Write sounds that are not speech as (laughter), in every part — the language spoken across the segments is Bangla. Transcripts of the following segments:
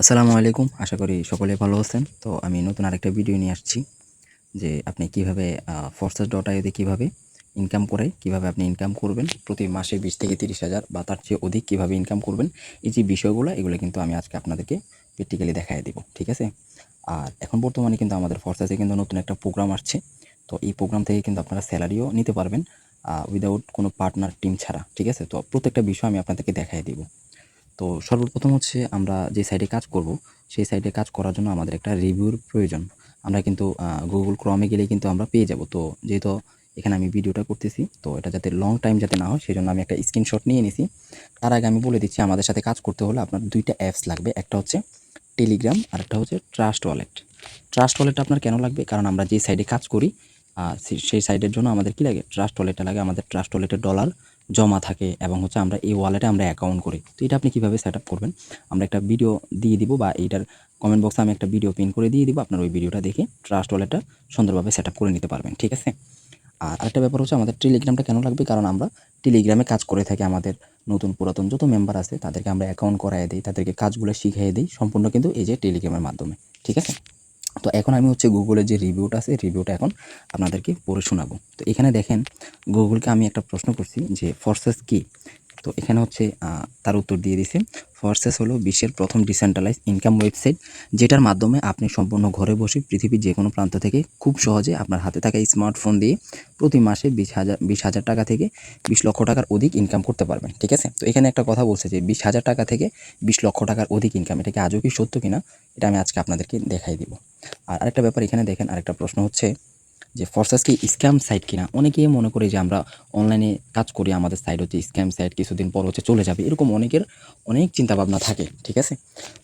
আসসালামু আলাইকুম, আশা করি সকলে ভালো আছেন। তো আমি নতুন আরেকটা ভিডিও নিয়ে আসছি, যে আপনি কীভাবে ফোর্সেস ডট আইতে কীভাবে ইনকাম করে, কীভাবে আপনি ইনকাম করবেন, প্রতি মাসে বিশ থেকে তিরিশ হাজার বা তার চেয়ে অধিক কীভাবে ইনকাম করবেন, এই যে বিষয়গুলো, এগুলো কিন্তু আমি আজকে আপনাদেরকে প্র্যাকটিক্যালি দেখাই দেবো, ঠিক আছে? আর এখন বর্তমানে কিন্তু আমাদের ফোর্সেসে কিন্তু নতুন একটা প্রোগ্রাম আসছে, তো এই প্রোগ্রাম থেকে কিন্তু আপনারা স্যালারিও নিতে পারবেন উইদাউট কোনো পার্টনার টিম ছাড়া, ঠিক আছে? তো প্রত্যেকটা বিষয় আমি আপনাদেরকে দেখাই দেবো। তো সর্বপ্রথম হচ্ছে আমরা যে সাইটে কাজ করব, সেই সাইটে কাজ করার জন্য আমাদের একটা রিভিউর প্রয়োজন। আমরা কিন্তু গুগল ক্রমে গেলে কিন্তু আমরা পেয়ে যাব। তো যেহেতু এখানে আমি ভিডিওটা করতেছি, তো এটা যাতে লং টাইম যাতে না হয় সেই জন্য আমি একটা স্ক্রিনশট নিয়ে নিছি তার আগে আমি বলে দিচ্ছি, আমাদের সাথে কাজ করতে হলে আপনার দুইটা অ্যাপস লাগবে। একটা হচ্ছে টেলিগ্রাম আর একটা হচ্ছে ট্রাস্ট ওয়ালেট ট্রাস্ট ওয়ালেট আপনার কেন লাগবে? কারণ আমরা যে সাইডে কাজ করি সেই সাইডের জন্য আমাদের কি লাগে? ট্রাস্ট ওয়ালেটটা লাগে। আমাদের ট্রাস্ট ওয়ালেটের ডলার জমা থাকে এবং হচ্ছে আমরা এই ওয়ালেটে আমরা অ্যাকাউন্ট করি। তো এটা আপনি কীভাবে সেট আপ করবেন? আমরা একটা ভিডিও দিয়ে দিব বা এইটার কমেন্ট বক্সে আমি একটা ভিডিও পিন করে দিয়ে দিব। আপনার ওই ভিডিওটা দেখে ট্রাস্ট ওয়ালেটটা সুন্দরভাবে সেট করে নিতে পারবেন, ঠিক আছে? আর আরেকটা ব্যাপার হচ্ছে আমাদের টেলিগ্রামটা কেন লাগবে? কারণ আমরা টেলিগ্রামে কাজ করে থাকি আমাদের নতুন পুরাতন যত মেম্বার আছে, তাদেরকে আমরা অ্যাকাউন্ট করাই দিই, তাদেরকে কাজগুলো শিখিয়ে দিই, সম্পূর্ণ কিন্তু এই যে টেলিগ্রামের মাধ্যমে, ঠিক আছে? তো এখন আমি হচ্ছে গুগলের যে রিভিউটা আছে রিভিউটা এখন আপনাদেরকে পড়ে শোনাবো। তো এখানে দেখেন গুগলকে আমি একটা প্রশ্ন করছি যে ফোর্সেস কি? তো এখানে হচ্ছে তার উত্তর দিয়ে দিছে। ফোর্সেস হলো বিশ্বের প্রথম ডিসেন্ট্রালাইজ ইনকাম ওয়েবসাইট যেটার মাধ্যমে আপনি সম্পূর্ণ ঘরে বসে পৃথিবীর যে কোনো প্রান্ত থেকে খুব সহজে আপনার হাতে থাকা স্মার্টফোন দিয়ে প্রতি মাসে বিশ হাজার বিশ হাজার টাকা থেকে বিশ লক্ষ টাকার অধিক ইনকাম করতে পারবেন, ঠিক আছে? তো এখানে একটা কথা বলছে যে বিশ হাজার টাকা থেকে বিশ লক্ষ টাকার অধিক ইনকাম এটা কি আজও কি সত্য কিনা? এটা আমি আজকে আপনাদেরকে দেখাই দিব। আর আরেকটা ব্যাপার এখানে দেখেন, আরেকটা প্রশ্ন হচ্ছে যে ফরসাস কি স্ক্যাম সাইট কিনা, অনেকেই মনে করি যে আমরা অনলাইনে কাজ করি, আমাদের সাইট হচ্ছে স্ক্যাম সাইট কিছুদিন পর হচ্ছে চলে যাবে, এরকম অনেকের অনেক চিন্তাভাবনা থাকে, ঠিক আছে?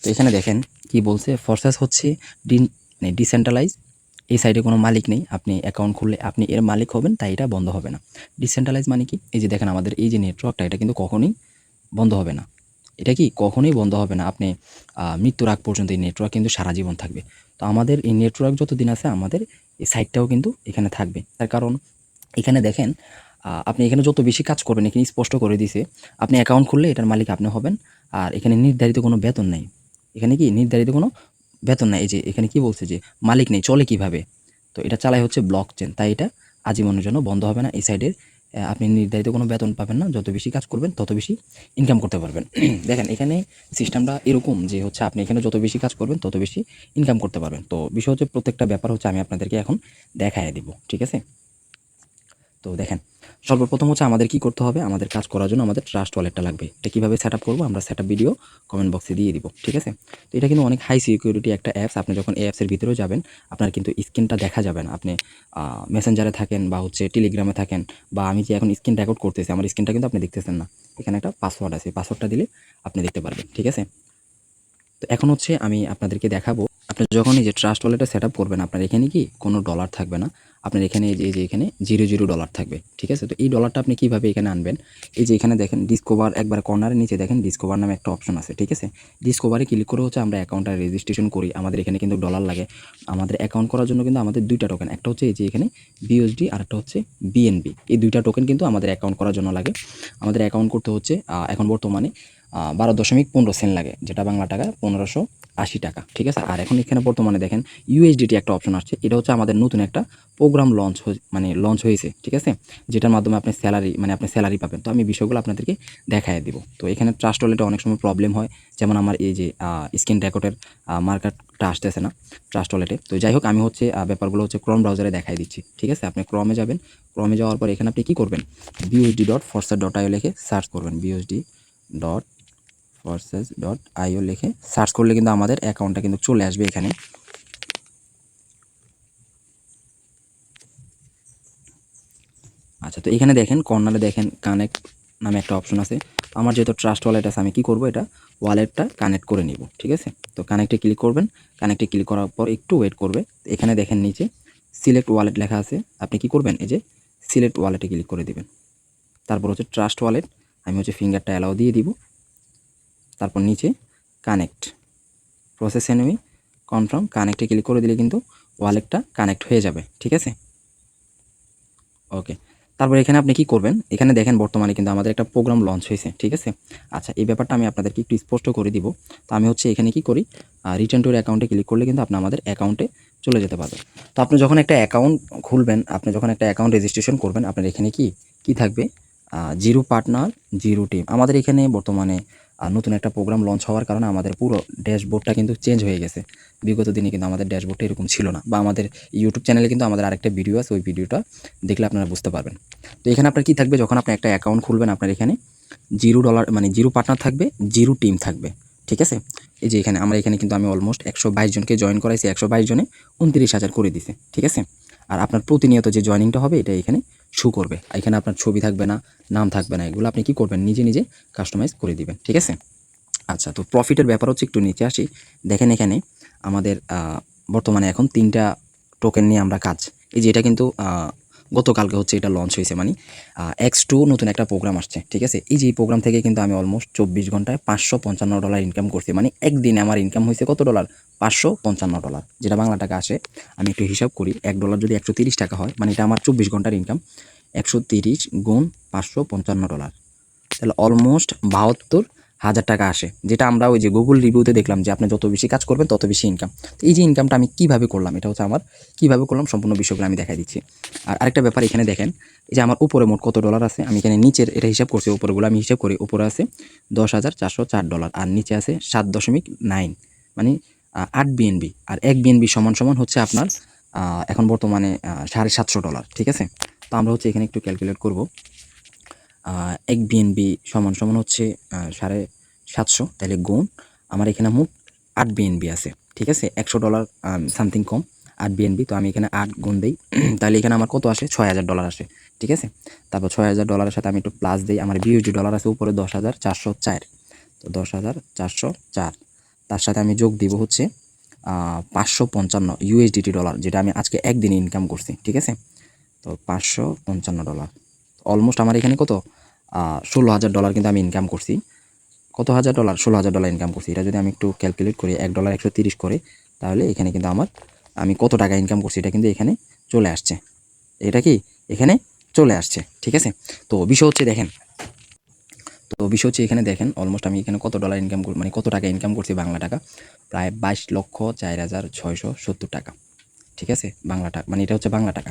তো এখানে দেখেন কি বলছে ফরসাস হচ্ছে ডিন ডিসেন্ট্রালাইজ এই সাইডে কোনো মালিক নেই, আপনি অ্যাকাউন্ট খুললে আপনি এর মালিক হবেন, তাই এটা বন্ধ হবে না। ডিসেন্ট্রালাইজ মানে কি? এই যে দেখেন আমাদের এই যে নেটওয়ার্কটা এটা কিন্তু কখনোই বন্ধ হবে না। এটা কি? কখনোই বন্ধ হবে না। আপনি মৃত্যুর আগ পর্যন্ত এই নেটওয়ার্ক কিন্তু সারা জীবন থাকবে। তো আমাদের এই নেটওয়ার্ক যত দিন আছে, আমাদের এই সাইডটাও কিন্তু এখানে থাকবে। তার কারণ এখানে দেখেন আপনি এখানে যত বেশি কাজ করবেন, এখানে স্পষ্ট করে দিছে আপনি অ্যাকাউন্ট খুললে এটার মালিক আপনি হবেন, আর এখানে নির্ধারিত কোনো বেতন নেই। এখানে কি নির্ধারিত কোনো বেতন নেই? এই যে এখানে কি বলছে যে মালিক নেই, চলে কীভাবে? তো এটা চালাই হচ্ছে ব্লক চেন তাই এটা আজীবনের জন্য বন্ধ হবে না এই সাইডের আপনি নির্ধারিত কোনো বেতন পাবেন না। যত বেশি কাজ করবেন, তত বেশি ইনকাম করতে পারবেন। (clears throat) দেখেন, এখানে সিস্টেমটা এরকম যে হচ্ছে আপনি এখানে যত বেশি কাজ করবেন, তত বেশি ইনকাম করতে পারবেন। তো বিষয় হচ্ছে প্রত্যেকটা ব্যাপার হচ্ছে আমি আপনাদেরকে এখন দেখায় দেবো, ঠিক আছে? তো দেখেন, সর্বপ্রথম হচ্ছে আমাদের কি করতে হবে? আমাদের কাজ করার জন্য আমাদের ট্রাস্ট ওয়ালেটটা লাগবে। এটা কীভাবে সেট আপ করব? আমরা সেট আপ ভিডিও কমেন্ট বক্সে দিয়ে দিব, ঠিক আছে? তো এটা কিন্তু অনেক হাই সিকিউরিটি একটা অ্যাপস আপনি যখন এই অ্যাপসের ভিতরেও যাবেন, আপনার কিন্তু স্ক্রিনটা দেখা যাবে না। আপনি মেসেঞ্জারে থাকেন বা হচ্ছে টেলিগ্রামে থাকেন বা আমি যে এখন স্ক্রিন রেকর্ড করতেছি, আমার স্ক্রিনটা কিন্তু আপনি দেখতেছেন না। এখানে একটা পাসওয়ার্ড আছে। পাসওয়ার্ডটা দিলে আপনি দেখতে পারবেন, ঠিক আছে? তো এখন হচ্ছে আমি আপনাদেরকে দেখাবো আপনি যখন এই যে ট্রাস্ট ওয়ালেটটা সেট আপ করবেন, আপনার এখানে কি কোনো ডলার থাকবে না? আপনার এখানে এই যে এখানে জিরো জিরো ডলার থাকবে, ঠিক আছে? তো এই ডলারটা আপনি কীভাবে এখানে আনবেন? এই যে এখানে দেখেন ডিসকোভার একবার কর্নারের নিচে দেখেন ডিসকোভার নামে একটা অপশন আছে, ঠিক আছে? ডিসকভারে ক্লিক করে হচ্ছে আমরা অ্যাকাউন্টটা রেজিস্ট্রেশন করি, আমাদের এখানে কিন্তু ডলার লাগে। আমাদের অ্যাকাউন্ট করার জন্য কিন্তু আমাদের দুইটা টোকেন একটা হচ্ছে এই যে এখানে বিএসডি আর একটা হচ্ছে বিএনবি এই দুইটা টোকেন কিন্তু আমাদের অ্যাকাউন্ট করার জন্য লাগে। আমাদের অ্যাকাউন্ট করতে হচ্ছে এখন বর্তমানে বারো দশমিক পনেরো সেন্ট লাগে, যেটা বাংলা টাকা পনেরোশো আশি টাকা, ঠিক আছে? আর এখন এখানে বর্তমানে দেখেন ইউএসডিটি একটা অপশন আসছে, এটা হচ্ছে আমাদের নতুন একটা প্রোগ্রাম লঞ্চ মানে লঞ্চ হয়েছে, ঠিক আছে? যেটার মাধ্যমে আপনি স্যালারি মানে আপনি স্যালারি পাবেন। তো আমি বিষয়গুলো আপনাদেরকে দেখাই দিব। তো এখানে ট্রাস্ট ওয়ালেটে অনেক সময় প্রবলেম হয়, যেমন আমার এই যে স্ক্রিন রেকর্ডের মার্কারটা আসতেছে না ট্রাস্ট ওয়ালেটে তো যাই হোক, আমি হচ্ছে ব্যাপারগুলো হচ্ছে ক্রম ব্রাউজারে দেখাই দিচ্ছি, ঠিক আছে? আপনি ক্রমে যাবেন ক্রমে যাওয়ার পর এখানে আপনি কী করবেন? B U S D dot ফরসার dot আইও লিখে সার্চ করবেন B U S D dot ফরসেস dot আইও লিখে সার্চ করলে কিন্তু আমাদের অ্যাকাউন্টটা কিন্তু চলে আসবে এখানে। আচ্ছা তো এখানে দেখেন, কর্নারে দেখেন কানেক্ট নামে একটা অপশন আছে। আমার যেহেতু ট্রাস্ট ওয়ালেট আছে, আমি কি করব এটা? ওয়ালেটটা কানেক্ট করে নিব, ঠিক আছে? তো কানেক্টে ক্লিক করবেন কানেক্টে ক্লিক করার পর একটু ওয়েট করবে। এখানে দেখেন নিচে সিলেক্ট ওয়ালেট লেখা আছে। আপনি কি করবেন? এই যে সিলেক্ট ওয়ালেটে ক্লিক করে দিবেন। তারপর হচ্ছে ট্রাস্ট ওয়ালেট আমি হচ্ছে ফিঙ্গারটা অ্যালাউ দিয়ে দিব। তারপর নিচে কানেক্ট প্রসেস এনমি কনফার্ম কানেক্টে ক্লিক করে দিলে কিন্তু ওয়ালেটটা কানেক্ট হয়ে যাবে, ঠিক আছে? ওকে তারপর এখানে আপনি কি করবেন? এখানে দেখেন বর্তমানে কিন্তু আমাদের একটা প্রোগ্রাম লঞ্চ হয়েছে, ঠিক আছে? আচ্ছা এই ব্যাপারটা আমি আপনাদেরকে একটু স্পষ্ট করে দিব। তো আমি হচ্ছে এখানে কি করি? রিটার্ন টুর অ্যাকাউন্টে ক্লিক করলে কিন্তু আপনি আমাদের অ্যাকাউন্টে চলে যেতে পারবেন। তো আপনি যখন একটা অ্যাকাউন্ট খুলবেন, আপনি যখন একটা অ্যাকাউন্ট রেজিস্ট্রেশন করবেন, আপনার এখানে কি কি থাকবে? জিরো পার্টনার জিরো টিম আমাদের এখানে বর্তমানে আহ, নতুন একটা প্রোগ্রাম লঞ্চ হওয়ার কারণে আমাদের পুরো ড্যাশবোর্ডটা কিন্তু চেঞ্জ হয়ে গেছে। বিগত দিনে কিন্তু আমাদের ড্যাশবোর্ডটা এরকম ছিল না। বা আমাদের ইউটিউব চ্যানেলে কিন্তু আমাদের আরেকটা ভিডিও আছে ওই ভিডিওটা দেখলে আপনারা বুঝতে পারবেন। তো এখানে আপনার কি থাকবে? যখন আপনি একটা অ্যাকাউন্ট খুলবেন আপনার এখানে জিরো ডলার মানে জিরো পার্টনার থাকবে জিরো টিম থাকবে। ঠিক আছে? এই যে এখানে আমরা এখানে কিন্তু আমি অলমোস্ট একশো বাইশ জনকে জয়েন করাইছি একশো বাইশ জনে উনত্রিশ হাজার করে দিছে। ঠিক আছে? আর আপনার প্রতিনিয়ত যে জয়েনিংটা হবে এটা এখানে শু করবে। এখানে আপনার ছবি থাকবে না, নাম থাকবে না, এগুলো আপনি কি করবেন? নিজে নিজে কাস্টমাইজ করে দিবেন, ঠিক আছে? আচ্ছা তো প্রফিটের ব্যাপার হচ্ছে একটু নিচে আসি। দেখেন এখানে আমাদের বর্তমানে এখন তিনটা টোকেন নিয়ে আমরা কাজ। এই যে এটা কিন্তু গতকালকে হচ্ছে এটা লঞ্চ হয়েছে মানে এক্স টু নতুন একটা প্রোগ্রাম আসছে, ঠিক আছে? এই যে এই প্রোগ্রাম থেকে কিন্তু আমি অলমোস্ট চব্বিশ ঘন্টায় পাঁচশো পঞ্চান্ন ডলার ইনকাম করছি। মানে একদিনে আমার ইনকাম হয়েছে কত ডলার পাঁচশো পঞ্চান্ন ডলার যেটা বাংলা টাকা আসে। আমি একটু হিসাব করি, এক ডলার যদি একশো তিরিশ টাকা হয় মানে এটা আমার চব্বিশ ঘণ্টার ইনকাম একশো তিরিশ গুণ পাঁচশো পঞ্চান্ন ডলার তাহলে অলমোস্ট বাহাত্তর হাজার টাকা আসে। যেটা আমরা ওই যে গুগল রিভিউতে দেখলাম যে আপনি যত বেশি কাজ করবেন তত বেশি ইনকাম এই যে ইনকামটা আমি কীভাবে করলাম, এটা হচ্ছে আমার কীভাবে করলাম সম্পূর্ণ বিষয়গুলো আমি দেখাই দিচ্ছি। আর আরেকটা ব্যাপার এখানে দেখেন, এই যে আমার উপরে মোট কত ডলার আছে, আমি এখানে নিচের এটা হিসাব করছি, উপরেগুলো আমি হিসাব করি, উপরে আছে দশ হাজার চারশো চার ডলার আর নিচে আছে সাত দশমিক নাইন মানে আট বিএনবি আর এক বিএনবি সমান সমান হচ্ছে আপনার এখন বর্তমানে সাড়ে সাতশো ডলার ঠিক আছে? তো আমরা হচ্ছে এখানে একটু ক্যালকুলেট করব। এক বিএনবি সমান সমান হচ্ছে সাড়ে সাতশো, তাহলে গুণ। আমার এখানে মোট আট বিএনবি আছে, ঠিক আছে? একশো ডলার সামথিং কম, আট বিএনবি তো আমি এখানে আট গুণ দিই। (clears throat) তাহলে এখানে আমার কত আসে? ছয় হাজার ডলার আসে, ঠিক আছে? তারপর ছয় হাজার ডলারের সাথে আমি একটু প্লাস দিই। আমার বিউজি ডলার আছে উপরে দশ হাজার চারশো চার। তো দশ হাজার চারশো চার। তার সাথে আমি যোগ দিব হচ্ছে পাঁচশো পঞ্চান্ন ইউএসডিটি ডলার যেটা আমি আজকে একদিনে ইনকাম করছি, ঠিক আছে? তো পাঁচশো পঞ্চান্ন ডলার অলমোস্ট আমার এখানে কত? ষোলো হাজার ডলার কিন্তু আমি ইনকাম করছি। কত হাজার ডলার ষোলো হাজার ডলার ইনকাম করছি। এটা যদি আমি একটু ক্যালকুলেট করি, এক ডলার একশো তিরিশ করে, তাহলে এখানে কিন্তু আমার, আমি কত টাকা ইনকাম করছি এটা কিন্তু এখানে চলে আসছে। এটা কি? এখানে চলে আসছে। ঠিক আছে? তো বিষয় হচ্ছে দেখেন, তো বিষয় হচ্ছে এখানে দেখেন অলমোস্ট আমি এখানে কত ডলার ইনকাম মানে কত টাকা ইনকাম করছি বাংলা টাকা? প্রায় বাইশ লক্ষ চার হাজার ছয়শো সত্তর টাকা। ঠিক আছে? বাংলা টাকা মানে এটা হচ্ছে বাংলা টাকা।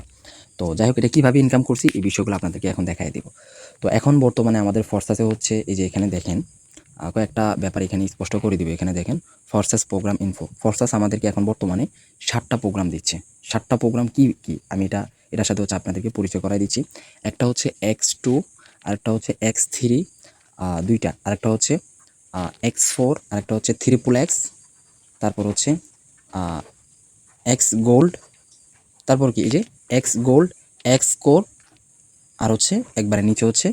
তো যাই হোক, এটা কীভাবে ইনকাম করছি এই বিষয়গুলো আপনাদেরকে এখন দেখাই দেবো। তো এখন বর্তমানে আমাদের ফোর্সাসে হচ্ছে এই যে এখানে দেখেন কয়েকটা ব্যাপার এখানে স্পষ্ট করে দিবে। এখানে দেখেন ফরসাস প্রোগ্রাম ইনফো ফোর্সাস আমাদেরকে এখন বর্তমানে ষাটটা প্রোগ্রাম দিচ্ছে। ষাটটা প্রোগ্রাম কি কি? আমি এটা, এটার সাথে হচ্ছে আপনাদেরকে পরিচয় করাই দিচ্ছি। একটা হচ্ছে এক্স টু আরেকটা হচ্ছে এক্স থ্রি দুইটা। আরেকটা হচ্ছে এক্স ফোর আরেকটা হচ্ছে থ্রিপুল এক্স তারপর হচ্ছে এক্স গোল্ড তারপর কি, এই যে এক্স গোল্ড এক্স কোর আর হচ্ছে একবারে নিচে হচ্ছে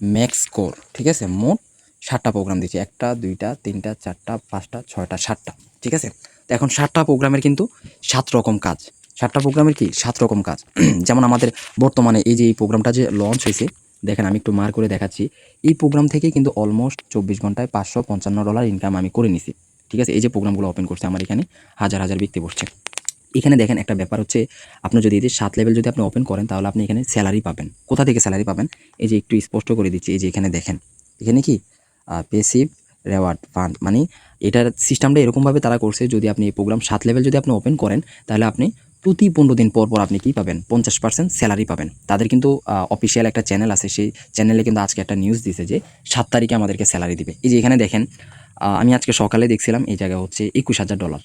ম্যাক্স কোর ঠিক আছে? মোট ষাটটা প্রোগ্রাম দিচ্ছি একটা, দুইটা, তিনটা, চারটা, পাঁচটা, ছয়টা, সাতটা, ঠিক আছে? তো এখন সাতটা প্রোগ্রামের কিন্তু সাত রকম কাজ। সাতটা প্রোগ্রামের কি? সাত রকম কাজ। (clears throat) যেমন আমাদের বর্তমানে এই যে এই প্রোগ্রামটা যে লঞ্চ হয়েছে, দেখেন আমি একটু মার করে দেখাচ্ছি। এই প্রোগ্রাম থেকে কিন্তু অলমোস্ট চব্বিশ ঘন্টায় পাঁচশো পঞ্চান্ন ডলার ইনকাম আমি করে নিছি, ঠিক আছে? এই যে প্রোগ্রামগুলো ওপেন করছে আমার এখানে, হাজার হাজার ব্যক্তি বসছে। এখানে দেখেন একটা ব্যাপার হচ্ছে, আপনি যদি এদের সাত লেভেল যদি আপনি ওপেন করেন, তাহলে আপনি এখানে স্যালারি পাবেন। কোথা থেকে স্যালারি পাবেন? এই যে একটু স্পষ্ট করে দিচ্ছি, এই যে এখানে দেখেন। এখানে কি? পেসিভ রেওয়ার্ড ফান্ড মানে এটার সিস্টেমটা এরকমভাবে তারা করছে, যদি আপনি এই প্রোগ্রাম সাত লেভেল যদি আপনি ওপেন করেন, তাহলে আপনি প্রতি পনেরো দিন পর পর আপনি কি পাবেন? পঞ্চাশ পার্সেন্ট স্যালারি পাবেন। তাদের কিন্তু অফিসিয়াল একটা চ্যানেল আছে, সেই চ্যানেলে কিন্তু আজকে একটা নিউজ দিছে যে সাত তারিখে আমাদেরকে স্যালারি দিবে। এই যে এখানে দেখেন আমি আজকে সকালে দেখছিলাম, এই জায়গা হচ্ছে একুশ হাজার ডলার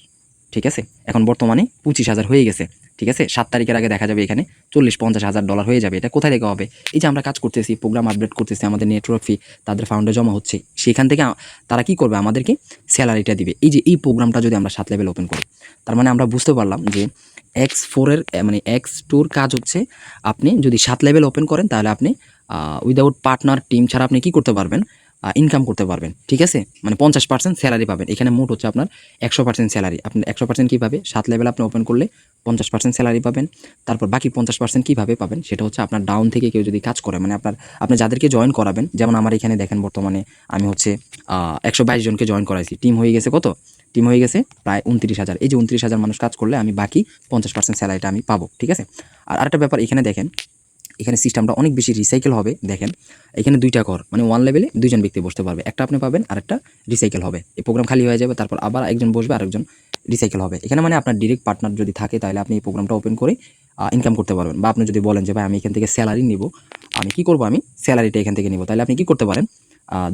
ঠিক আছে? এখন বর্তমানে পঁচিশ হাজার হয়ে গেছে, ঠিক আছে? সাত তারিখের আগে দেখা যাবে এখানে চল্লিশ পঞ্চাশ হাজার ডলার হয়ে যাবে। এটা কোথায় থেকে হবে? এই যে আমরা কাজ করতেছি প্রোগ্রাম আপডেট করতেছি, আমাদের নেটওয়ার্ক ফি তাদের ফান্ডে জমা হচ্ছে, সেখান থেকে তারা কি করবে? আমাদেরকে স্যালারিটা দিবে। এই যে এই প্রোগ্রামটা যদি আমরা সাত লেভেল ওপেন করি, তার মানে আমরা বুঝতে পারলাম যে এক্স ফোরের মানে এক্স টুর কাজ হচ্ছে আপনি যদি সাত লেভেল ওপেন করেন, তাহলে আপনি উইদাউট পার্টনার টিম ছাড়া আপনি কি করতে পারবেন? ইনকাম করতে পারবেন, ঠিক আছে? মানে পঞ্চাশ পার্সেন্ট স্যালারি পাবেন। এখানে মোট হচ্ছে আপনার একশো পার্সেন্ট স্যালারি আপনি একশো পার্সেন্ট কীভাবে? সাত লেভেল আপনি ওপেন করলে পঞ্চাশ পার্সেন্ট স্যালারি পাবেন। তারপর বাকি পঞ্চাশ পার্সেন্ট কীভাবে পাবেন? সেটা হচ্ছে আপনার ডাউন থেকে কেউ যদি কাজ করে মানে আপনার, আপনি যাদেরকে জয়েন করাবেন, যেমন আমার এখানে দেখেন বর্তমানে আমি হচ্ছে একশো বাইশ জনকে জয়েন করাইছি। টিম হয়ে গেছে কত? টিম হয়ে গেছে প্রায় উনত্রিশ হাজার। এই যে উনত্রিশ হাজার মানুষ কাজ করলে আমি বাকি পঞ্চাশ পার্সেন্ট স্যালারিটা আমি পাবো, ঠিক আছে? আর আরেকটা ব্যাপার এখানে দেখেন এখানে সিস্টেমটা অনেক বেশি রিসাইকেল হবে, দেখেন। এখানে দুইটা ঘর মানে ওয়ান লেভেলে দুইজন ব্যক্তি বসতে পারবে। একটা আপনি পাবেন আর একটা রিসাইকেল হবে। এই প্রোগ্রাম খালি হয়ে যাবে, তারপর আবার একজন বসবে, আরেকজন রিসাইকেল হবে। এখানে মানে আপনার ডিরেক্ট পার্টনার যদি থাকে, তাহলে আপনি এই প্রোগ্রামটা ওপেন করে ইনকাম করতে পারবেন। বা আপনি যদি বলেন যে, ভাই, আমি এখান থেকে স্যালারি নিব, আমি কি করব? আমি স্যালারিটা এখান থেকে নিব। তাহলে আপনি কি করতে পারেন?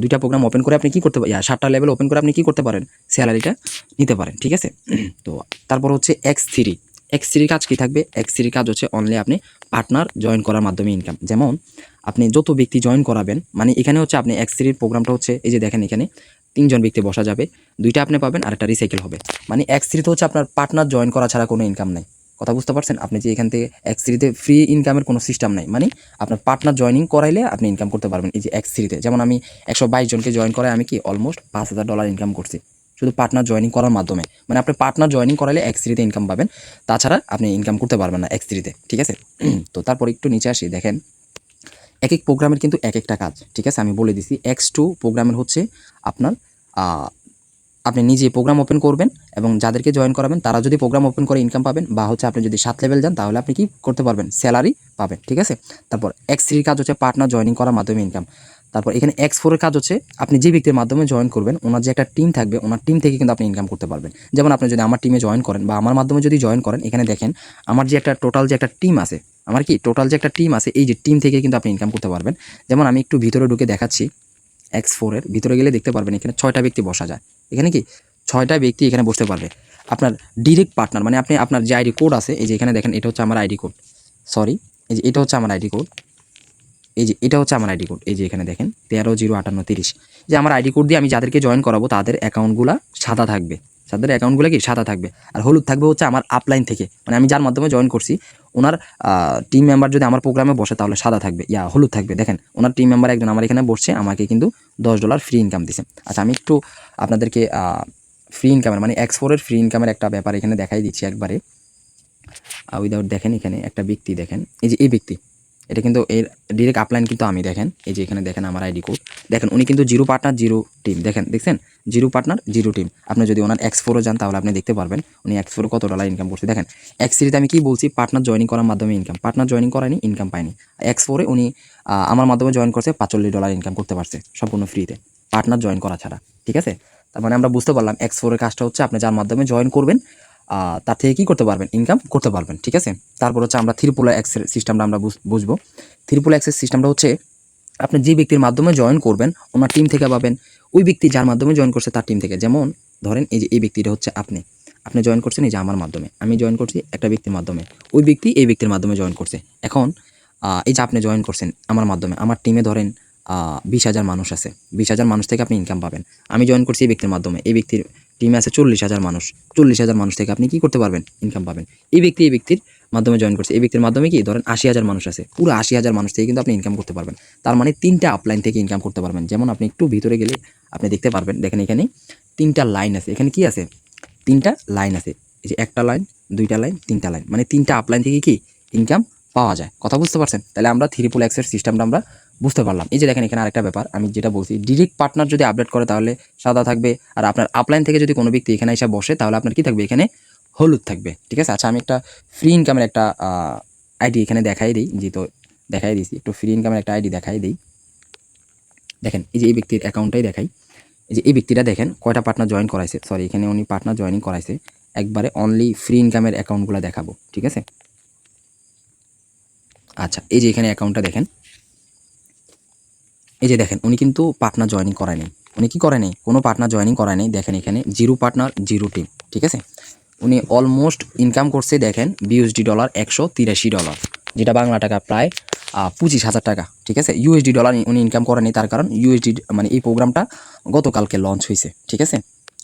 দুইটা প্রোগ্রাম ওপেন করে আপনি কি করতে পারেন সাতটা লেভেল ওপেন করে আপনি কি করতে পারেন? স্যালারিটা নিতে পারেন, ঠিক আছে? (clears throat) তো তারপর হচ্ছে এক্স থ্রি এক্স থ্রির কাজ কি থাকবে? এক্স থ্রির কাজ হচ্ছে অনলি আপনি পার্টনার জয়েন করার মাধ্যমে ইনকাম যেমন, আপনি যত ব্যক্তি জয়েন করাবেন মানে এখানে হচ্ছে আপনি এক্স থ্রির প্রোগ্রামটা হচ্ছে, এই যে দেখেন এখানে, তিনজন ব্যক্তি বসা যাবে, দুইটা আপনি পাবেন আর একটা রিসাইকেল হবে। মানে এক্স থ্রিতে হচ্ছে আপনার পার্টনার জয়েন করা ছাড়া কোনো ইনকাম নাই। কথা বুঝতে পারছেন? আপনি যে এখান থেকে এক্স থ্রিতে ফ্রি ইনকামের কোনো সিস্টেম নাই মানে আপনার পার্টনার জয়েনিং করাইলে আপনি ইনকাম করতে পারবেন, এই যে এক্স থ্রিতে যেমন আমি একশো বাইশ জনকে জয়েন করাই আমি কি অলমোস্ট পাঁচ হাজার ডলার ইনকাম করছি। শুধু পার্টনার জয়েনিং করার মাধ্যমে। মানে আপনি পার্টনার জয়েনিং করালে এক্স থ্রিতে ইনকাম পাবেন। তাছাড়া আপনি ইনকাম করতে পারবেন না এক্স থ্রিতে ঠিক আছে? (clears throat) তো তারপর একটু নিচে আসি, দেখেন। এক এক প্রোগ্রামের কিন্তু এক একটা কাজ, ঠিক আছে? আমি বলে দিছি এক্স টু প্রোগ্রামের হচ্ছে আপনার আপনি নিজে প্রোগ্রাম ওপেন করবেন এবং যাদেরকে জয়েন করাবেন, তারা যদি প্রোগ্রাম ওপেন করে ইনকাম পাবেন বা হচ্ছে আপনি যদি সাত লেভেল যান, তাহলে আপনি কি করতে পারবেন? স্যালারি পাবেন, ঠিক আছে? তারপর এক্স থ্রির কাজ হচ্ছে পার্টনার জয়েনিং করার মাধ্যমে ইনকাম তারপর এখানে এক্স ফোরের কাজ হচ্ছে আপনি যে ব্যক্তির মাধ্যমে জয়েন করবেন, ওনার যে একটা টিম থাকবে, ওনার টিম থেকে কিন্তু আপনি ইনকাম করতে পারবেন। যেমন আপনি যদি আমার টিমে জয়েন করেন বা আমার মাধ্যমে যদি জয়েন করেন, এখানে দেখেন আমার যে একটা টোটাল যে একটা টিম আছে, আমার কি টোটাল যে একটা টিম আছে, এই যে টিম থেকে কিন্তু আপনি ইনকাম করতে পারবেন। যেমন আমি একটু ভিতরে ঢুকে দেখাচ্ছি এক্স ফোরের ভিতরে গেলে দেখতে পারবেন এখানে ছয়টা ব্যক্তি বসা যায়। এখানে কি ছয়টা ব্যক্তি এখানে বসতে পারবে। আপনার ডিরেক্ট পার্টনার মানে আপনি, আপনার যে আইডি কোড আছে, এই যে এখানে দেখেন, এটা হচ্ছে আমার আইডি কোড সরি এই যে এটা হচ্ছে আমার আইডি কোড এই যে, এটা হচ্ছে আমার আইডি কোড, এই যে এখানে দেখেন, তেরো জিরো আটান্ন তিরিশ। যে আমার আইডি কোড দিয়ে আমি যাদেরকে জয়েন করাবো, তাদের অ্যাকাউন্টগুলো সাদা থাকবে। তাদের অ্যাকাউন্টগুলো কি? সাদা থাকবে। আর হলুদ থাকবে হচ্ছে আমার আপলাইন থেকে। মানে আমি যার মাধ্যমে জয়েন করছি, ওনার টিম মেম্বার যদি আমার প্রোগ্রামে বসে, তাহলে সাদা থাকবে। ইয়া, হলুদ থাকবে। দেখেন, ওনার টিম মেম্বার একজন আমার এখানে বসছে, আমাকে কিন্তু দশ ডলার ফ্রি ইনকাম দিছে। আচ্ছা আমি একটু আপনাদেরকে ফ্রি ইনকামের মানে এক্সপোর্টের ফ্রি ইনকামের একটা ব্যাপার এখানে দেখাই দিচ্ছি একবারে। উইদাউট দেখেন, এখানে একটা ব্যক্তি দেখেন। এই যে, এই ব্যক্তি। এটা কিন্তু এর ডিরেক্ট আপলাইন কিন্তু আমি দেখেন। এই যে এখানে দেখেন আমার আইডি কোড দেখেন, উনি কিন্তু জিরো পার্টনার জিরো টিম দেখেন, দেখছেন? জিরো পার্টনার জিরো টিম আপনি যদি ওনার এক্স ফোরও যান, তাহলে আপনি দেখতে পারবেন উনি এক্স ফোর কত ডলার ইনকাম করছে। দেখেন এক্স সিরিতে আমি কি বলছি? পার্টনার জয়েনিং করার মাধ্যমে ইনকাম পার্টনার জয়েনিং করায়নি ইনকাম পায়নি। এক্স ফোরে উনি আমার মাধ্যমে জয়েন করছে, পাঁচচল্লিশ ডলার ইনকাম করতে পারছে, সম্পূর্ণ ফ্রিতে পার্টনার জয়েন করা ছাড়া। ঠিক আছে? তার মানে আমরা বুঝতে পারলাম এক্স ফোরের কাজটা হচ্ছে, আপনি যার মাধ্যমে জয়েন করবেন তার থেকে কী করতে পারবেন? ইনকাম করতে পারবেন, ঠিক আছে? তারপর হচ্ছে আমরা থ্রিপোলা এক্সের সিস্টেমটা আমরা বুঝ- বুঝব। থ্রিপোলা এক্সের সিস্টেমটা হচ্ছে আপনি যে ব্যক্তির মাধ্যমে জয়েন করবেন, ওনার টিম থেকে পাবেন। ওই ব্যক্তি যার মাধ্যমে জয়েন করছে তার টিম থেকে। যেমন ধরেন এই যে, এই ব্যক্তিটা হচ্ছে আপনি। আপনি জয়েন করছেন এই যে, আমার মাধ্যমে। আমি জয়েন করছি একটা ব্যক্তির মাধ্যমে। ওই ব্যক্তি এই ব্যক্তির মাধ্যমে জয়েন করছে। এখন এই যে আপনি জয়েন করছেন আমার মাধ্যমে, আমার টিমে ধরেন বিশ হাজার মানুষ আছে। বিশ হাজার মানুষ থেকে আপনি ইনকাম পাবেন। আমি জয়েন করছি এই ব্যক্তির মাধ্যমে। এই ব্যক্তির টিমে আছে চল্লিশ হাজার মানুষ। চল্লিশ হাজার মানুষ থেকে আপনি কি করতে পারবেন? ইনকাম পাবেন। এই ব্যক্তি এই ব্যক্তির মাধ্যমে জয়েন করছে। এই ব্যক্তির মাধ্যমে কি? ধরেন আশি হাজার মানুষ আছে। পুরো আশি হাজার মানুষ থেকে কিন্তু আপনি ইনকাম করতে পারবেন। তার মানে তিনটা আপলাইন থেকে ইনকাম করতে পারবেন। যেমন আপনি একটু ভিতরে গেলে আপনি দেখতে পারবেন। দেখেন এখানে তিনটা লাইন আছে। এখানে কি আছে? তিনটা লাইন আছে। এই যে একটা লাইন দুইটা লাইন তিনটা লাইন মানে তিনটা আপলাইন থেকে কি? ইনকাম পাওয়া যায়। কথা বুঝতে পারছেন? তাহলে আমরা থ্রি পুল এক্সের সিস্টেমটা আমরা বুঝতে পারলাম। এই যে দেখেন এখানে আরেকটা ব্যাপার, আমি যেটা বলছি ডিরেক্ট পার্টনার যদি আপডেট করে তাহলে সাদা থাকবে, আর আপনার আপলাইন থেকে যদি কোনো ব্যক্তি এখানে এসে বসে, তাহলে আপনার কি থাকবে? এখানে হলুদ থাকবে, ঠিক আছে? আচ্ছা আমি একটা ফ্রি ইনকামের একটা আইডি এখানে দেখাই দিই যেহেতু দেখাই দিয়েছি একটু ফ্রি ইনকামের একটা আইডি দেখাই দিই। দেখেন, এই যে এই ব্যক্তির অ্যাকাউন্টটাই দেখাই। এই যে এই ব্যক্তিটা দেখেন, কয়টা পার্টনার জয়েন করাইছে? সরি এখানে উনি পার্টনার জয়েনিং করাইছে। একবারে অনলি ফ্রি ইনকামের অ্যাকাউন্টগুলো দেখাবো, ঠিক আছে? আচ্ছা এই যে এখানে অ্যাকাউন্টটা দেখেন। এই যে দেখেন, উনি কিন্তু পার্টনার জয়েনিং করায় নেই। উনি কি করে নেই? কোনো পার্টনার জয়েনিং করায় নেই। দেখেন এখানে জিরো পার্টনার জিরো টিম ঠিক আছে? উনি অলমোস্ট ইনকাম করছে, দেখেন বিউএসডি ডলার একশো তিরাশি ডলার যেটা বাংলা টাকা প্রায় পঁচিশ হাজার টাকা, ঠিক আছে? ইউএসডি ডলার উনি ইনকাম করেনি, তার কারণ ইউএসডি মানে এই প্রোগ্রামটা গতকালকে লঞ্চ হয়েছে, ঠিক আছে?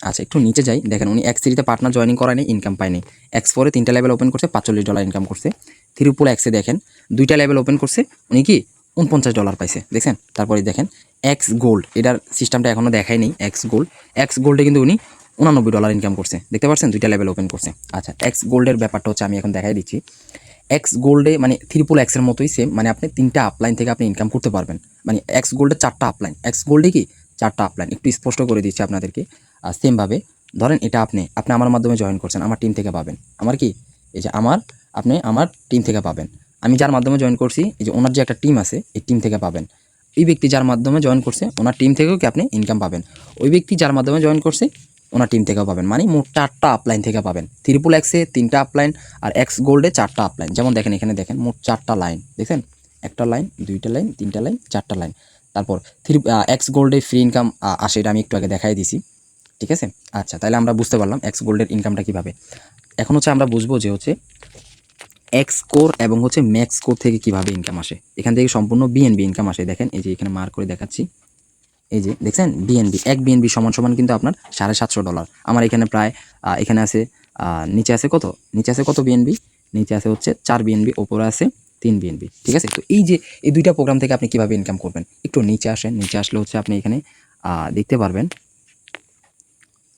আচ্ছা একটু নিচে যাই। দেখেন, উনি এক্স থ্রিতে পার্টনার জয়েনিং করায়নি ইনকাম পায়নি এক্স ফোরে তিনটা লেভেল ওপেন করছে, পাঁচচল্লিশ ডলার ইনকাম করছে। থ্রিপুল এক্সে দেখেন, দুইটা লেভেল ওপেন করছে। উনি কি উনপঞ্চাশ ডলার পাইছে, দেখছেন? তারপরে দেখেন এক্স গোল্ড এটার সিস্টেমটা এখনও দেখাই নেই এক্স গোল্ড এক্স গোল্ডে কিন্তু উনি উনানব্বই ডলার ইনকাম করছে, দেখতে পাচ্ছেন? দুইটা লেভেল ওপেন করছে। আচ্ছা এক্স গোল্ডের ব্যাপারটা হচ্ছে আমি এখন দেখাই দিচ্ছি। এক্স গোল্ডে মানে থ্রিপুল এক্সের মতোই সেম মানে আপনি তিনটা আপলাইন থেকে আপনি ইনকাম করতে পারবেন। মানে এক্স গোল্ডে চারটা আপলাইন এক্স গোল্ডে কি? চারটা আপলাইন একটু স্পষ্ট করে দিচ্ছি আপনাদেরকে। আর সেমভাবে ধরেন এটা আপনি আপনি আমার মাধ্যমে জয়েন করছেন, আমার টিম থেকে পাবেন। আমার কি? এই যে আমার, আপনি আমার টিম থেকে পাবেন। আমি যার মাধ্যমে জয়েন করছি, এই যে ওনার যে একটা টিম আছে, এই টিম থেকে পাবেন। ওই ব্যক্তি যার মাধ্যমে জয়েন করছে, ওনার টিম থেকেও কি আপনি ইনকাম পাবেন। ওই ব্যক্তি যার মাধ্যমে জয়েন করছে, ওনার টিম থেকেও পাবেন। মানে মোট চারটা আপলাইন থেকে পাবেন। ত্রিপুল এক্সে তিনটা আপলাইন আর এক্স গোল্ডে চারটা আপলাইন যেমন দেখেন, এখানে দেখেন, মোট চারটা লাইন দেখছেন? একটা লাইন দুইটা লাইন তিনটা লাইন চারটা লাইন তারপর থ্রি এক্স গোল্ডে ফ্রি ইনকাম আসে, এটা আমি একটু আগে দেখাই দিছি। ঠিক আছে? আচ্ছা তাহলে আমরা বুঝতে পারলাম এক্স গোল্ডের ইনকামটা কীভাবে। এখন হচ্ছে আমরা বুঝব যে হচ্ছে এক্স কোর এবং হচ্ছে ম্যাক্স কোর থেকে কীভাবে ইনকাম আসে। এখান থেকে সম্পূর্ণ বিএনবি ইনকাম আসে। দেখেন, এই যে এখানে মার্ক করে দেখাচ্ছি। এই যে, দেখছেন? বিএনবি এক বিএনবি সমান সমান কিন্তু আপনার সাড়ে সাতশো ডলার আমার এখানে প্রায় এখানে আছে নিচে আছে কত? নিচে আছে কত বিএনবি নিচে আছে হচ্ছে চার বিএনবি ওপরে আছে তিন বিএনবি ঠিক আছে? তো এই যে, এই দুইটা প্রোগ্রাম থেকে আপনি কীভাবে ইনকাম করবেন? একটু নিচে আসেন। নিচে আসলে হচ্ছে আপনি এখানে দেখতে পারবেন।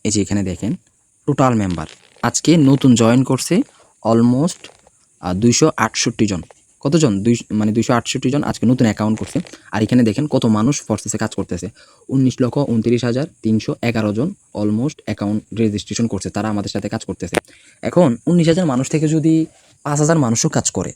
এই যে এখানে দেখেন টোটাল মেম্বার আজকে নতুন জয়েন করছে অলমোস্ট দুইশো আটষট্টি জন। কতজন? দুই মানে দুইশো আটষট্টি জন আজকে নতুন অ্যাকাউন্ট করছে। আর এখানে দেখেন কত মানুষ ফোর্সেসে কাজ করতেছে। উনিশ লক্ষ উনত্রিশ হাজার তিনশো এগারো জন অলমোস্ট অ্যাকাউন্ট রেজিস্ট্রেশন করছে। তারা আমাদের সাথে কাজ করতেছে। এখন উনিশ হাজার মানুষ থেকে যদি পাঁচ হাজার মানুষও কাজ করে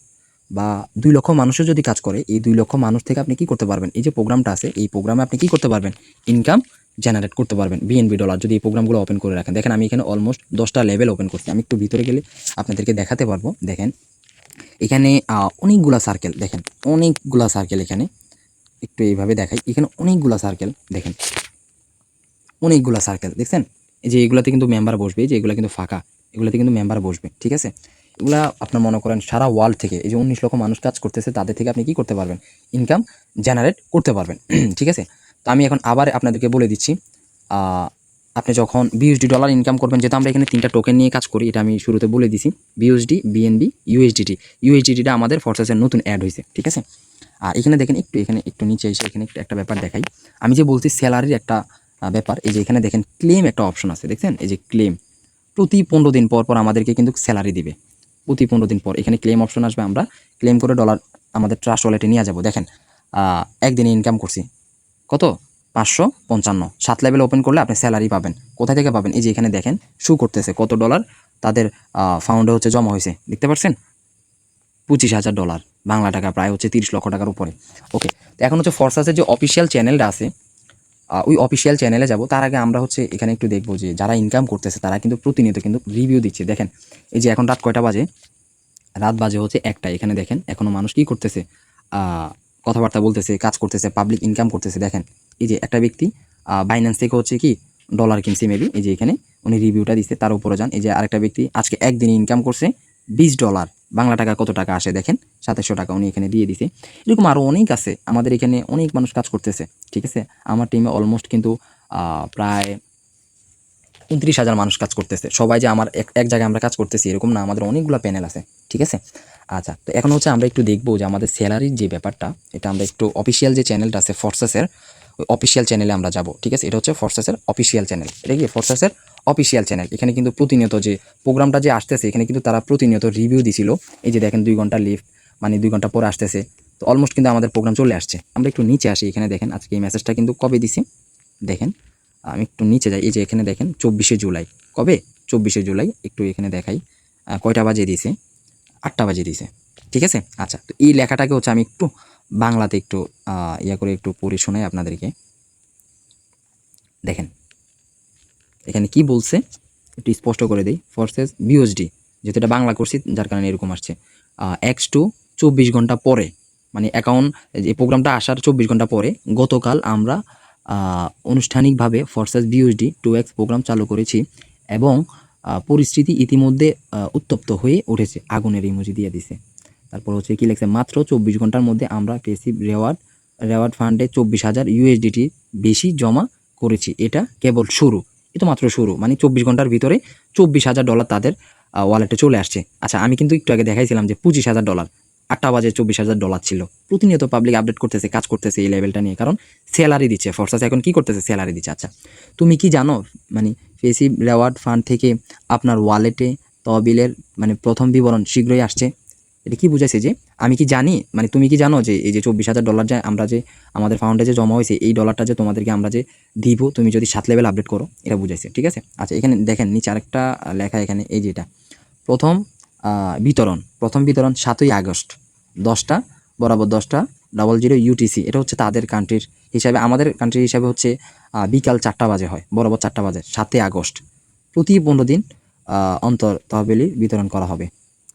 বা দুই লক্ষ মানুষও যদি কাজ করে, এই দুই লক্ষ মানুষ থেকে আপনি কি করতে পারবেন? এই যে প্রোগ্রামটা আছে, এই প্রোগ্রামে আপনি কি করতে পারবেন? ইনকাম জেনারেট করতে পারবেন। বিএনবি ডলার যদি এই প্রোগ্রামগুলো ওপেন করে রাখেন। দেখেন আমি এখানে অলমোস্ট দশটা লেভেল ওপেন করছি। আমি একটু ভিতরে গেলে আপনাদেরকে দেখাতে পারব। দেখেন এখানে অনেকগুলা সার্কেল দেখেন, অনেকগুলা সার্কেল এখানে। একটু এইভাবে দেখাই, এখানে অনেকগুলা সার্কেল দেখেন। অনেকগুলা সার্কেল দেখছেন? এই যে এগুলাতে কিন্তু মেম্বার বসবে যে এগুলো কিন্তু ফাঁকা, এগুলোতে কিন্তু মেম্বার বসবে, ঠিক আছে? এগুলা আপনার মনে করেন সারা ওয়ার্ল্ড থেকে, এই যে উনিশ লক্ষ মানুষ কাজ করতেছে, তাদের থেকে আপনি কি করতে পারবেন? ইনকাম জেনারেট করতে পারবেন, (clears throat) ঠিক আছে? তো আমি এখন আবার আপনাদেরকে বলে দিচ্ছি আপনি যখন বিউএসডি ডলার ইনকাম করবেন, যেহেতু আমরা এখানে তিনটা টোকেন নিয়ে কাজ করি, এটা আমি শুরুতে বলে দিছি বিউএসডি বিএনবি ইউএসডিটি ইউএসডিটিটা আমাদের ফোর্সেসের নতুন অ্যাড হয়েছে, ঠিক আছে? আর এখানে দেখেন একটু, এখানে একটু নিচে এসে এখানে একটু একটা ব্যাপার দেখাই। আমি যে বলছি স্যালারির একটা ব্যাপার, এই যে এখানে দেখেন ক্লেম একটা অপশন আছে, দেখছেন? এই যে ক্লেম প্রতি পনেরো দিন পর পর আমাদেরকে কিন্তু স্যালারি দিবে। প্রতি পনেরো দিন পর এখানে ক্লেম অপশন আসবে, আমরা ক্লেম করে ডলার আমাদের ট্রাস্ট ওয়ালেটে নিয়ে যাব। দেখেন একদিনে ইনকাম করছি। কত? পাঁচশো পঞ্চান্ন। সাত লেভেল ওপেন করলে আপনি স্যালারি পাবেন। কোথায় থেকে পাবেন? এই যে এখানে দেখেন শু করতেছে কত ডলার তাদের ফাউন্ডে হচ্ছে জমা হয়েছে। দেখতে পাচ্ছেন? পঁচিশ হাজার ডলার বাংলা টাকা প্রায় হচ্ছে তিরিশ লক্ষ টাকার উপরে। ওকে তো এখন হচ্ছে ফরসাসের যে অফিসিয়াল চ্যানেলটা আছে ওই অফিসিয়াল চ্যানেলে যাব। তার আগে আমরা হচ্ছে এখানে একটু দেখব যে যারা ইনকাম করতেছে, তারা কিন্তু প্রতিনিয়ত কিন্তু রিভিউ দিচ্ছে। দেখেন, এই যে এখন রাত কয়টা বাজে? রাত বাজে হচ্ছে একটা। এখানে দেখেন এখনও মানুষ কি করতেছে? কথাবার্তা বলতেছে, কাজ করতেছে পাবলিক ইনকাম করতেছে। দেখেন এই যে একটা ব্যক্তি বাইন্যান্স থেকে হচ্ছে কি ডলার কিনছে মেবি এই যে এখানে উনি রিভিউটা দিচ্ছে তার উপরে যান। এই যে আরেকটা ব্যক্তি, আজকে একদিনে ইনকাম করছে বিশ ডলার বাংলা টাকা কত টাকা আসে দেখেন, সাতাশশো টাকা উনি এখানে দিয়ে দিছে। এরকম আরও অনেক আছে, আমাদের এখানে অনেক মানুষ কাজ করতেছে, ঠিক আছে? আমার টিমে অলমোস্ট কিন্তু প্রায় উনত্রিশ হাজার মানুষ কাজ করতেছে। সবাই যে আমার এক এক জায়গায় আমরা কাজ করতেছি, এরকম না, আমাদের অনেকগুলো প্যানেল আছে, ঠিক আছে? আচ্ছা তো এখন হচ্ছে আমরা একটু দেখব যে আমাদের স্যালারির যে ব্যাপারটা, এটা আমরা একটু অফিসিয়াল যে চ্যানেলটা আছে ফোর্সেসের অফিসিয়াল চ্যানেলে আমরা যাব, ঠিক আছে? এটা হচ্ছে ফোর্সেসের অফিসিয়াল চ্যানেল এটা কি? ফোর্সেসের অফিসিয়াল চ্যানেল এখানে কিন্তু প্রতিনিয়ত যে প্রোগ্রামটা যে আসতেছে, এখানে কিন্তু তারা প্রতিনিয়ত রিভিউ দিছিল। এই যে দেখেন, দুই ঘণ্টা লিফট মানে দুই ঘণ্টা পরে আসতেছে। তো অলমোস্ট কিন্তু আমাদের প্রোগ্রাম চলে আসছে। আমরা একটু নিচে আসি, এখানে দেখেন, আজকে এই মেসেজটা কিন্তু কবে দিছি? দেখেন, আমি একটু নিচে যাই। এই যে এখানে দেখেন, চব্বিশে জুলাই। কবে? চব্বিশে জুলাই, একটু এখানে দেখাই। কয়টা বাজে দিয়েছে আটটা বাজে দিয়েছে ঠিক আছে? আচ্ছা তো এই লেখাটাকে হচ্ছে আমি একটু বাংলাতে একটু ইয়া করে একটু পড়ে শোনাই আপনাদেরকে। দেখেন, এখানে কি বলছে? একটু স্পষ্ট করে দিই। ফোর্সেস বিওএসডি যেহেতু এটা বাংলা করছি, যার কারণে এরকম আসছে। এক্স টু চব্বিশ ঘণ্টা পরে মানে অ্যাকাউন্ট এই প্রোগ্রামটা আসার চব্বিশ ঘণ্টা পরে, গতকাল আমরা আনুষ্ঠানিকভাবে forces BOSD two X program চালু করেছি এবং পরিস্থিতি ইতিমধ্যে উত্তপ্ত হয়ে উঠেছে। আগুনের ইমোজি দিয়ে দিছে। তারপর হচ্ছে কি লেখছে, মাত্র চব্বিশ ঘণ্টার মধ্যে আমরা পেসিভ রেওয়ার্ড রেওয়ার্ড ফান্ডে চব্বিশ হাজার ইউএসডিটি বেশি জমা করেছি। এটা কেবল শুরু। এটা মাত্র শুরু। মানে চব্বিশ ঘণ্টার ভিতরে চব্বিশ হাজার ডলার তাদের ওয়ালেটে চলে আসছে। আচ্ছা আমি কিন্তু একটু আগে দেখাইছিলাম যে পঁচিশ হাজার ডলার আটটা বাজে চব্বিশ হাজার ডলার ছিল। প্রতিনিয়ত পাবলিক আপডেট করতেছে, কাজ করতেছে এই লেভেলটা নিয়ে। কারণ স্যালারি দিচ্ছে ফোর্সাস এখন কি করতেছে? স্যালারি দিচ্ছে। আচ্ছা তুমি কি জানো? মানে ফেসিভ রেওয়ার্ড ফান্ড থেকে আপনার ওয়ালেটে তহবিলের মানে প্রথম বিবরণ শীঘ্রই আসছে। এটা কি বুঝাইছে যে আমি কি জানি? মানে তুমি কি জানো যে এই যে চব্বিশ হাজার ডলার যে আমরা যে আমাদের ফাউন্ডে যে জমা হয়েছে, এই ডলারটা যে তোমাদেরকে আমরা যে দিব, তুমি যদি সাত লেভেল আপডেট করো, এটা বুঝাইছে, ঠিক আছে? আচ্ছা এখানে দেখেন, নিচে আরেকটা লেখা এখানে, এই যেটা প্রথম বিতরণ প্রথম বিতরণ সাতই আগস্ট, দশটা, বরাবর দশটা ডাবল জিরো ইউটিসি এটা হচ্ছে তাদের কান্ট্রির হিসাবে, আমাদের কান্ট্রির হিসাবে হচ্ছে বিকাল চারটা বাজে হয়, বরাবর চারটা বাজে, সাতই আগস্ট। প্রতি পনেরো দিন অন্তর তহবিলি বিতরণ করা হবে।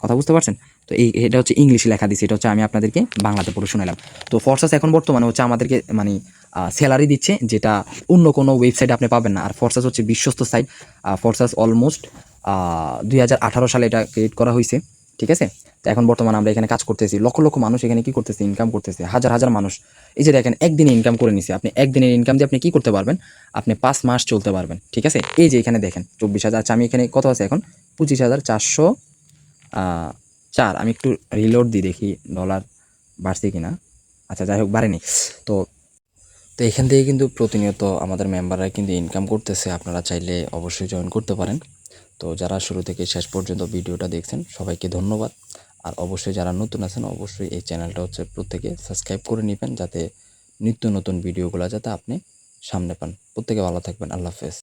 কথা বুঝতে পারছেন? তো এই, এটা হচ্ছে ইংলিশে লেখা দিচ্ছে এটা হচ্ছে আমি আপনাদেরকে বাংলাতে পড়ে শোনালাম তো ফোর্সাস এখন বর্তমানে হচ্ছে আমাদেরকে মানে স্যালারি দিচ্ছে যেটা অন্য কোনো ওয়েবসাইট আপনি পাবেন না। আর ফোর্সাস হচ্ছে বিশ্বস্ত সাইট ফোর্সাস অলমোস্ট দুই হাজার আঠারো সালে এটা ক্রিয়েট করা হয়েছে ঠিক আছে? তো এখন বর্তমানে আমরা এখানে কাজ করতেছি, লক্ষ লক্ষ মানুষ এখানে কি করতেছে ইনকাম করতেছে, হাজার হাজার মানুষ। এই যে দেখেন, একদিনে ইনকাম করে নিছে, আপনি একদিনের ইনকাম দিয়ে আপনি কি করতে পারবেন? আপনি পাঁচ মাস চলতে পারবেন, ঠিক আছে? এই যে এখানে দেখেন, চব্বিশ হাজার আচ্ছা আমি এখানে কত আছে এখন? পঁচিশ হাজার চারশো চার, আমি একটু রিলোড দিই দেখি ডলার বাড়ছে কিনা। আচ্ছা যাই হোক বাড়েনি তো তো এখান থেকে কিন্তু প্রতিনিয়ত আমাদের মেম্বাররা কিন্তু ইনকাম করতেছে। আপনারা চাইলে অবশ্যই জয়েন করতে পারেন। তো যারা শুরু থেকে শেষ পর্যন্ত ভিডিওটা দেখছেন, সবাইকে ধন্যবাদ। আর অবশ্যই যারা নতুন আছেন, অবশ্যই এই চ্যানেলটা হচ্ছে প্রত্যেকে সাবস্ক্রাইব করে নেবেন, যাতে নিত্য নতুন ভিডিওগুলো যাতে আপনি সামনে পান। প্রত্যেকে ভালো থাকবেন। আল্লাহ হাফেজ।